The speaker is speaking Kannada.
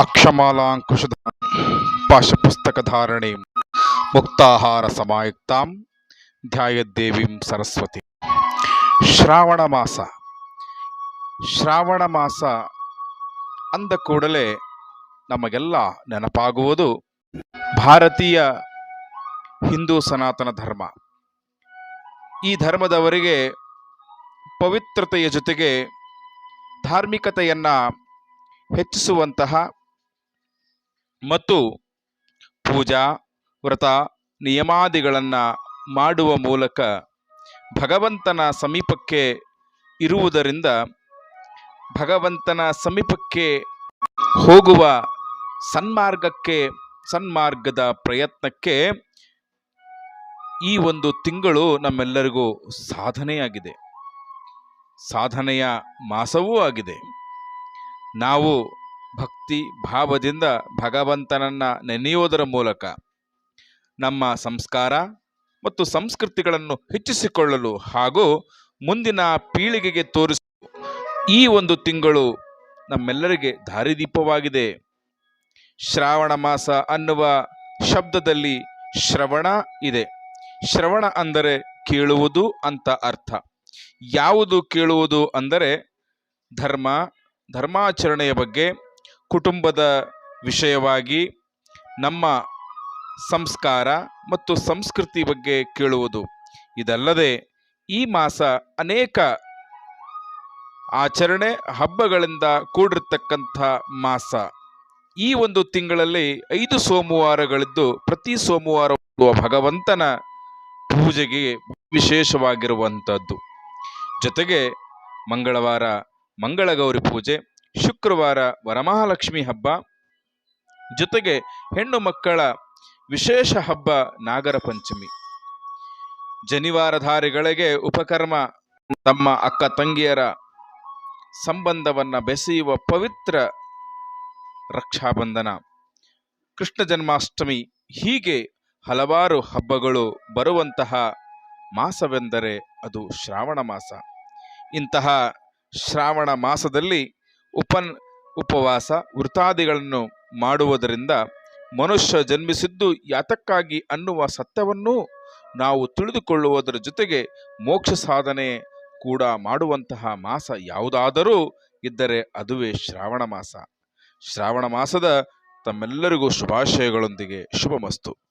ಅಕ್ಷಮಾಲಾಂಕುಶದ ಪಾಶಪುಸ್ತಕಧಾರಣೆ ಮುಕ್ತಾಹಾರ ಸಮಾಯುಕ್ತಾಂ ಧ್ಯಾಯದೇವಿಂ ಸರಸ್ವತಿ. ಶ್ರಾವಣ ಮಾಸ. ಶ್ರಾವಣ ಮಾಸ ಅಂದ ಕೂಡಲೇ ನಮಗೆಲ್ಲ ನೆನಪಾಗುವುದು ಭಾರತೀಯ ಹಿಂದೂ ಸನಾತನ ಧರ್ಮ. ಈ ಧರ್ಮದವರಿಗೆ ಪವಿತ್ರತೆಯ ಜೊತೆಗೆ ಧಾರ್ಮಿಕತೆಯನ್ನು ಹೆಚ್ಚಿಸುವಂತಹ ಮತ್ತು ಪೂಜಾ, ವ್ರತ, ನಿಯಮಾದಿಗಳನ್ನು ಮಾಡುವ ಮೂಲಕ ಭಗವಂತನ ಸಮೀಪಕ್ಕೆ ಇರುವುದರಿಂದ ಭಗವಂತನ ಸಮೀಪಕ್ಕೆ ಹೋಗುವ ಸನ್ಮಾರ್ಗಕ್ಕೆ, ಸನ್ಮಾರ್ಗದ ಪ್ರಯತ್ನಕ್ಕೆ ಈ ಒಂದು ತಿಂಗಳು ನಮ್ಮೆಲ್ಲರಿಗೂ ಸಾಧನೆಯಾಗಿದೆ. ಸಾಧನೆಯ ಮಾಸವೂ ಆಗಿದೆ. ನಾವು ಭಕ್ತಿ ಭಾವದಿಂದ ಭಗವಂತನನ್ನ ನೆನೆಯುವುದರ ಮೂಲಕ ನಮ್ಮ ಸಂಸ್ಕಾರ ಮತ್ತು ಸಂಸ್ಕೃತಿಗಳನ್ನು ಹೆಚ್ಚಿಸಿಕೊಳ್ಳಲು ಹಾಗೂ ಮುಂದಿನ ಪೀಳಿಗೆಗೆ ತೋರಿಸ ಈ ಒಂದು ತಿಂಗಳು ನಮ್ಮೆಲ್ಲರಿಗೆ ದಾರಿದೀಪವಾಗಿದೆ. ಶ್ರಾವಣ ಮಾಸ ಅನ್ನುವ ಶಬ್ದದಲ್ಲಿ ಶ್ರವಣ ಇದೆ. ಶ್ರವಣ ಅಂದರೆ ಕೇಳುವುದು ಅಂತ ಅರ್ಥ. ಯಾವುದು ಕೇಳುವುದು ಅಂದರೆ ಧರ್ಮ, ಧರ್ಮಾಚರಣೆಯ ಬಗ್ಗೆ ಕುಟುಂಬದ ವಿಷಯವಾಗಿ ನಮ್ಮ ಸಂಸ್ಕಾರ ಮತ್ತು ಸಂಸ್ಕೃತಿ ಬಗ್ಗೆ ಕೇಳುವುದು. ಇದಲ್ಲದೆ ಈ ಮಾಸ ಅನೇಕ ಆಚರಣೆ ಹಬ್ಬಗಳಿಂದ ಕೂಡಿರ್ತಕ್ಕಂಥ ಮಾಸ. ಈ ಒಂದು ತಿಂಗಳಲ್ಲಿ ಐದು ಸೋಮವಾರಗಳಿದ್ದು ಪ್ರತಿ ಸೋಮವಾರ ಭಗವಂತನ ಪೂಜೆಗೆ ವಿಶೇಷವಾಗಿರುವಂಥದ್ದು. ಜೊತೆಗೆ ಮಂಗಳವಾರ ಮಂಗಳಗೌರಿ ಪೂಜೆ ಶುಕ್ರವಾರ ವರಮಹಾಲಕ್ಷ್ಮಿ ಹಬ್ಬ. ಜೊತೆಗೆ ಹೆಣ್ಣು ಮಕ್ಕಳ ವಿಶೇಷ ಹಬ್ಬ ನಾಗರ ಪಂಚಮಿ. ಜನಿವಾರಧಾರಿಗಳಿಗೆ ಉಪಕರ್ಮ ತಮ್ಮ ಅಕ್ಕ ತಂಗಿಯರ ಸಂಬಂಧವನ್ನು ಬೆಸೆಯುವ ಪವಿತ್ರ ರಕ್ಷಾಬಂಧನ. ಕೃಷ್ಣ ಜನ್ಮಾಷ್ಟಮಿ ಹೀಗೆ ಹಲವಾರು ಹಬ್ಬಗಳು ಬರುವಂತಹ ಮಾಸವೆಂದರೆ ಅದು ಶ್ರಾವಣ ಮಾಸ. ಇಂತಹ ಶ್ರಾವಣ ಮಾಸದಲ್ಲಿ ಉಪನ್, ಉಪವಾಸ, ವೃತಾದಿಗಳನ್ನು ಮಾಡುವುದರಿಂದ ಮನುಷ್ಯ ಜನ್ಮಿಸಿದ್ದು ಯಾತಕ್ಕಾಗಿ ಅನ್ನುವ ಸತ್ಯವನ್ನೂ ನಾವು ತಿಳಿದುಕೊಳ್ಳುವುದರ ಜೊತೆಗೆ ಮೋಕ್ಷ ಸಾಧನೆ ಕೂಡ ಮಾಡುವಂತಹ ಮಾಸ ಯಾವುದಾದರೂ ಇದ್ದರೆ ಅದುವೇ ಶ್ರಾವಣ ಮಾಸ. ಶ್ರಾವಣ ಮಾಸದ ತಮ್ಮೆಲ್ಲರಿಗೂ ಶುಭಾಶಯಗಳೊಂದಿಗೆ ಶುಭಮಸ್ತು.